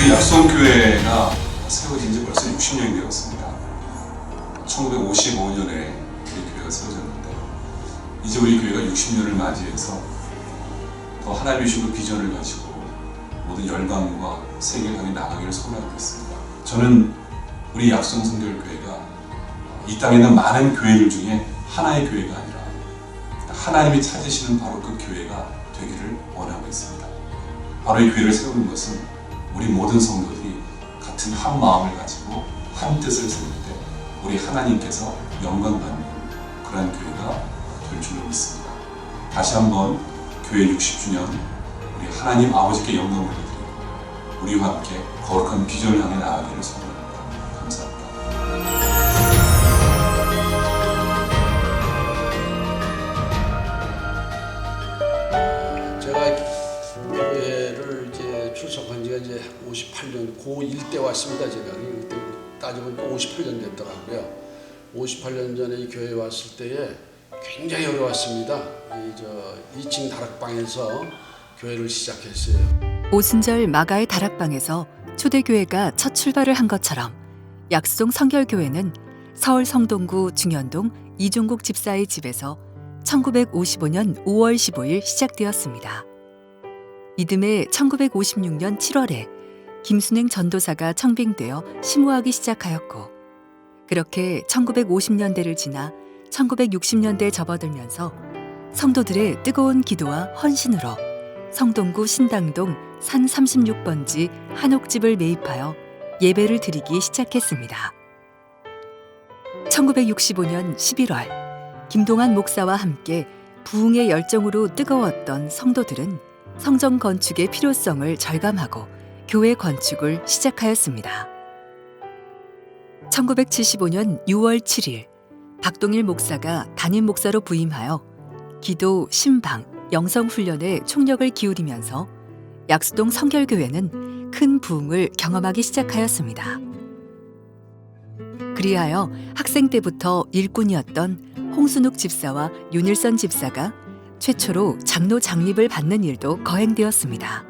우리 약성교회가 세워진 지 벌써 60년이 되었습니다. 1955년에 우리 교회가 세워졌는데 이제 우리 교회가 60년을 맞이해서 더 하나님의 주신 비전을 가지고 모든 열방과 세계를 향해 나가기를 소원하고 있습니다. 저는 우리 약성 성결교회가 이 땅에 있는 많은 교회들 중에 하나의 교회가 아니라 하나님이 찾으시는 바로 그 교회가 되기를 원하고 있습니다. 바로 이 교회를 세우는 것은 우리 모든 성도들이 같은 한 마음을 가지고 한 뜻을 세울 때 우리 하나님께서 영광받는 그러한 교회가 될 줄로 믿습니다. 다시 한번 교회 60주년 우리 하나님 아버지께 영광을 드리고 우리와 함께 거룩한 비전을 향해 나아가기를 소원 따져보니까 58년 됐더라고요. 58년 전에 이 교회 왔을 때에 굉장히 어려웠습니다. 이 저 2층 다락방에서 교회를 시작했어요. 오순절 마가의 다락방에서 초대교회가 첫 출발을 한 것처럼 약수동 성결교회는 서울 성동구 중현동 이종국 집사의 집에서 1955년 5월 15일 시작되었습니다. 이듬해 1956년 7월에 김순행 전도사가 청빙되어 심호하기 시작하였고 그렇게 1950년대를 지나 1960년대에 접어들면서 성도들의 뜨거운 기도와 헌신으로 성동구 신당동 산 36번지 한옥집을 매입하여 예배를 드리기 시작했습니다. 1965년 11월 김동환 목사와 함께 부흥의 열정으로 뜨거웠던 성도들은 성전 건축의 필요성을 절감하고 교회 건축을 시작하였습니다. 1975년 6월 7일 박동일 목사가 담임 목사로 부임하여 기도, 신방, 영성 훈련에 총력을 기울이면서 약수동 성결교회는 큰 부흥을 경험하기 시작하였습니다. 그리하여 학생 때부터 일꾼이었던 홍순욱 집사와 윤일선 집사가 최초로 장로 장립을 받는 일도 거행되었습니다.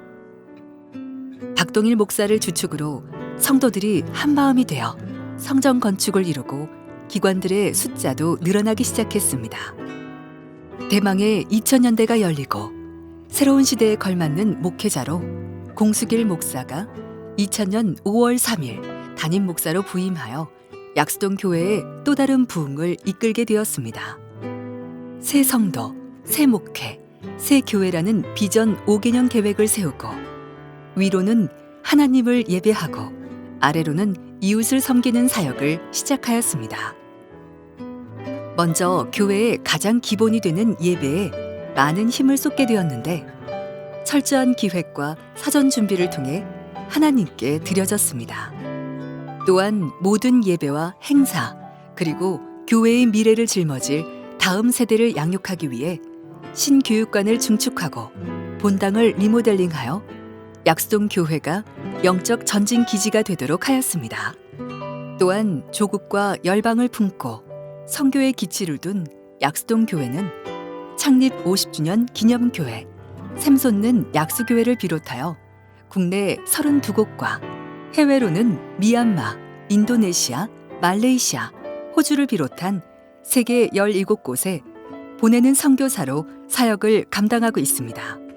박동일 목사를 주축으로 성도들이 한 마음이 되어 성전 건축을 이루고 기관들의 숫자도 늘어나기 시작했습니다. 대망의 2000년대가 열리고 새로운 시대에 걸맞는 목회자로 공수길 목사가 2000년 5월 3일 담임 목사로 부임하여 약수동 교회의 또 다른 부흥을 이끌게 되었습니다. 새 성도, 새 목회, 새 교회라는 비전 5개년 계획을 세우고 위로는 하나님을 예배하고 아래로는 이웃을 섬기는 사역을 시작하였습니다. 먼저 교회의 가장 기본이 되는 예배에 많은 힘을 쏟게 되었는데 철저한 기획과 사전 준비를 통해 하나님께 드려졌습니다. 또한 모든 예배와 행사 그리고 교회의 미래를 짊어질 다음 세대를 양육하기 위해 신교육관을 증축하고 본당을 리모델링하여 약수동 교회가 영적 전진 기지가 되도록 하였습니다. 또한 조국과 열방을 품고 성교의 기치를 둔 약수동 교회는 창립 50주년 기념교회, 샘솟는 약수교회를 비롯하여 국내 32곳과 해외로는 미얀마, 인도네시아, 말레이시아, 호주를 비롯한 세계 17곳에 보내는 선교사로 사역을 감당하고 있습니다.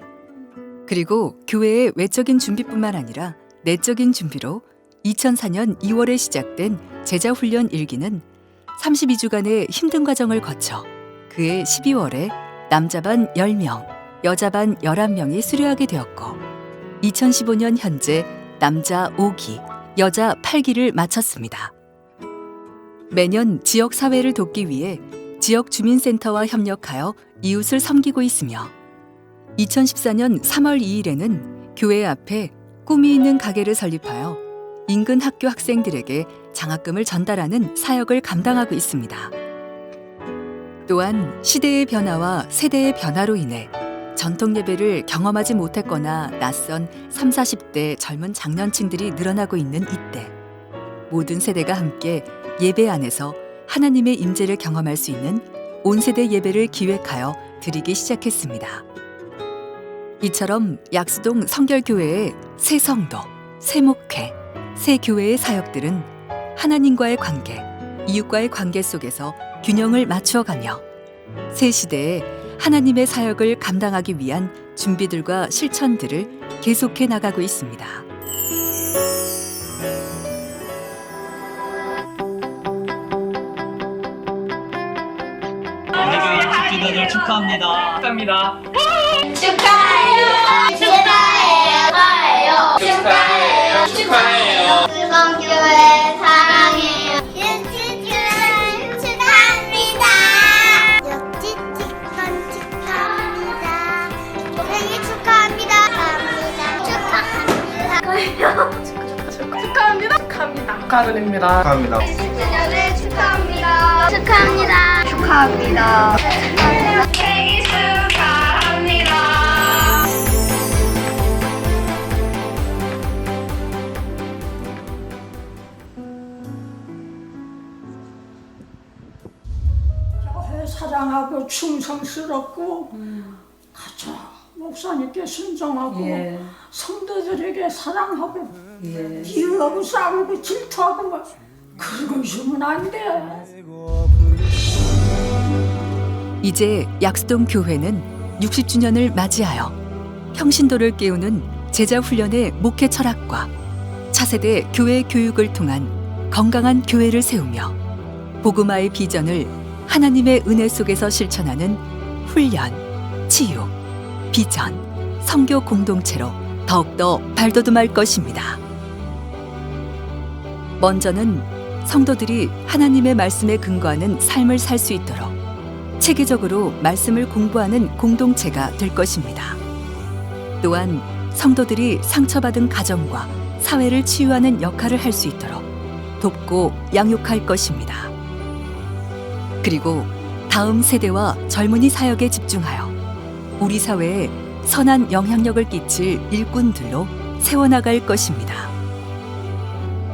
그리고 교회의 외적인 준비뿐만 아니라 내적인 준비로 2004년 2월에 시작된 제자 훈련 일기는 32주간의 힘든 과정을 거쳐 그해 12월에 남자반 10명, 여자반 11명이 수료하게 되었고 2015년 현재 남자 5기, 여자 8기를 마쳤습니다. 매년 지역 사회를 돕기 위해 지역 주민센터와 협력하여 이웃을 섬기고 있으며 2014년 3월 2일에는 교회 앞에 꿈이 있는 가게를 설립하여 인근 학교 학생들에게 장학금을 전달하는 사역을 감당하고 있습니다. 또한 시대의 변화와 세대의 변화로 인해 전통 예배를 경험하지 못했거나 낯선 3, 40대 젊은 장년층들이 늘어나고 있는 이때 모든 세대가 함께 예배 안에서 하나님의 임재를 경험할 수 있는 온 세대 예배를 기획하여 드리기 시작했습니다. 이처럼 약수동 성결교회의 새 성도, 새 목회, 새 교회의 사역들은 하나님과의 관계, 이웃과의 관계 속에서 균형을 맞추어가며 새 시대에 하나님의 사역을 감당하기 위한 준비들과 실천들을 계속해 나가고 있습니다. 우리 교회 집주도들 축하합니다. 축하합니다. 축하해요. 축하해요. 축하해요. 축하해요. 수성교회 사랑해요. 육지교회 축하합니다. 역지직선 축하합니다. 생일 축하합니다. 축하합니다. 축하합니다. 축하드립니다. 축하합니다. 생일 축하합니다. 축하합니다. 축하합니다. 충성스럽고 가자 목사님께 순종하고 예, 성도들에게 사랑하고 예. 비유하고 싸우고 질투하고 뭐 그러고 있으면 안 돼. 이제 약수동 교회는 60주년을 맞이하여 평신도를 깨우는 제자 훈련의 목회 철학과 차세대 교회 교육을 통한 건강한 교회를 세우며 복음화의 비전을 하나님의 은혜 속에서 실천하는 훈련, 치유, 비전, 성교 공동체로 더욱더 발돋움할 것입니다. 먼저는 성도들이 하나님의 말씀에 근거하는 삶을 살 수 있도록 체계적으로 말씀을 공부하는 공동체가 될 것입니다. 또한 성도들이 상처받은 가정과 사회를 치유하는 역할을 할 수 있도록 돕고 양육할 것입니다. 그리고 다음 세대와 젊은이 사역에 집중하여 우리 사회에 선한 영향력을 끼칠 일꾼들로 세워나갈 것입니다.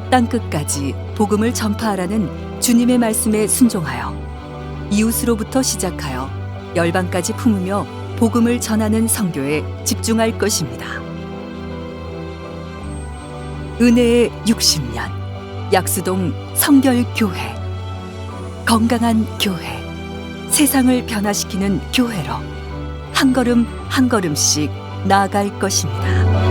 땅끝까지 복음을 전파하라는 주님의 말씀에 순종하여 이웃으로부터 시작하여 열방까지 품으며 복음을 전하는 성교에 집중할 것입니다. 은혜의 60년 약수동 성결교회 건강한 교회 세상을 변화시키는 교회로 한 걸음 한 걸음씩 나아갈 것입니다.